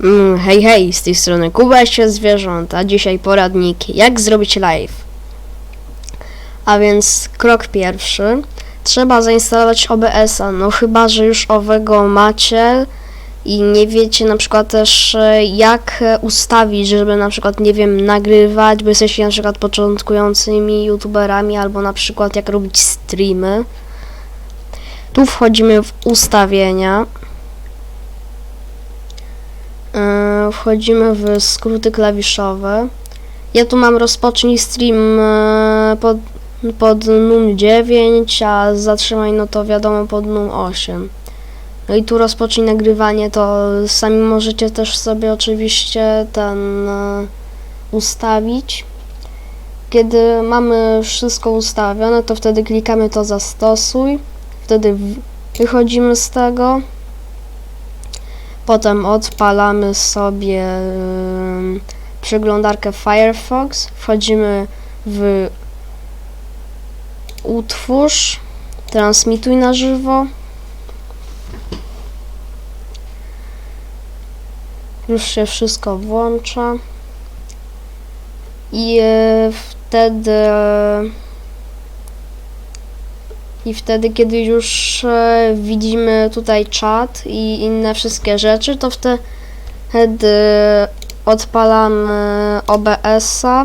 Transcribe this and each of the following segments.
Mm, hej, hej, z tej strony Kuba się zwierząt, a dzisiaj poradnik jak zrobić live. A więc krok pierwszy, trzeba zainstalować OBS-a, no chyba, że już owego macie i nie wiecie na przykład też e, jak e, ustawić, żeby na przykład, nie wiem, nagrywać, bo jesteście na przykład początkującymi youtuberami albo na przykład jak robić streamy. Tu wchodzimy w ustawienia. Yy, wchodzimy w skróty klawiszowe. Ja tu mam rozpocznij stream yy, pod, pod num 9, a zatrzymaj no to wiadomo pod num 8. No i tu rozpocznij nagrywanie, to sami możecie też sobie oczywiście ten yy, ustawić. Kiedy mamy wszystko ustawione, to wtedy klikamy to zastosuj. Wtedy wychodzimy z tego. Potem odpalamy sobie przeglądarkę Firefox, wchodzimy w utwórz, transmituj na żywo. Już się wszystko włącza. I e, wtedy i wtedy, kiedy już e, widzimy tutaj czat i inne wszystkie rzeczy, to wtedy odpalamy OBS-a,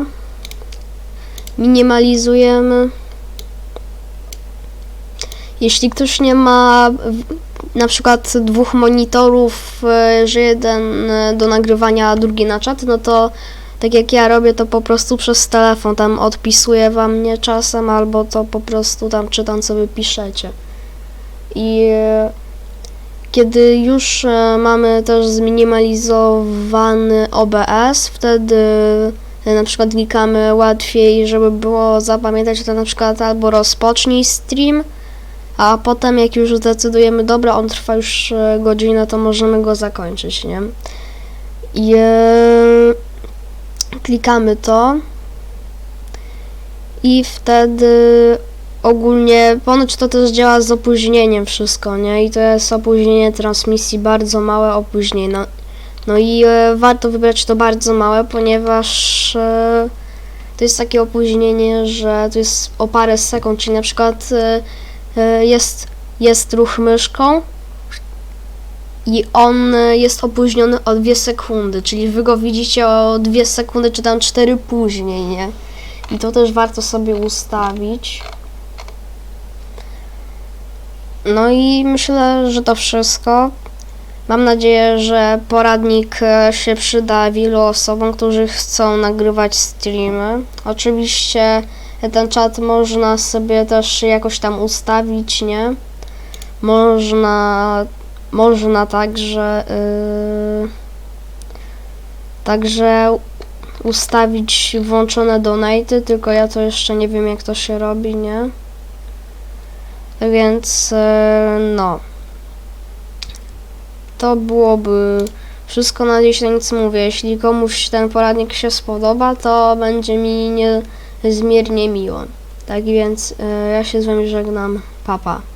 minimalizujemy. Jeśli ktoś nie ma na przykład dwóch monitorów, e, że jeden e, do nagrywania, a drugi na czat, no to tak jak ja robię, to po prostu przez telefon tam odpisuję wam nie czasem, albo to po prostu tam czytam, co wy piszecie. I e, kiedy już e, mamy też zminimalizowany OBS, wtedy e, na przykład klikamy łatwiej, żeby było zapamiętać, to na przykład albo rozpocznij stream, a potem jak już zdecydujemy, dobra, on trwa już godzinę, to możemy go zakończyć, nie? I klikamy to i wtedy ogólnie ponoć to też działa z opóźnieniem wszystko, nie? I to jest opóźnienie transmisji, bardzo małe opóźnienie. No, no i e, warto wybrać to bardzo małe, ponieważ e, to jest takie opóźnienie, że to jest o parę sekund, czyli na przykład e, e, jest, jest ruch myszką, i on y, jest opóźniony o 2 sekundy, czyli wy go widzicie o 2 sekundy, czy tam 4 później, nie? I to też warto sobie ustawić. No i myślę, że to wszystko. Mam nadzieję, że poradnik e, się przyda wielu osobom, którzy chcą nagrywać streamy. Oczywiście ten czat można sobie też jakoś tam ustawić, nie? Można można także yy, także ustawić włączone donaty, tylko ja to jeszcze nie wiem jak to się robi, nie? Więc yy, no. To byłoby wszystko na dziś, na nic mówię. Jeśli komuś ten poradnik się spodoba, to będzie mi niezmiernie miło. Tak więc yy, ja się z wami żegnam. Papa. Pa.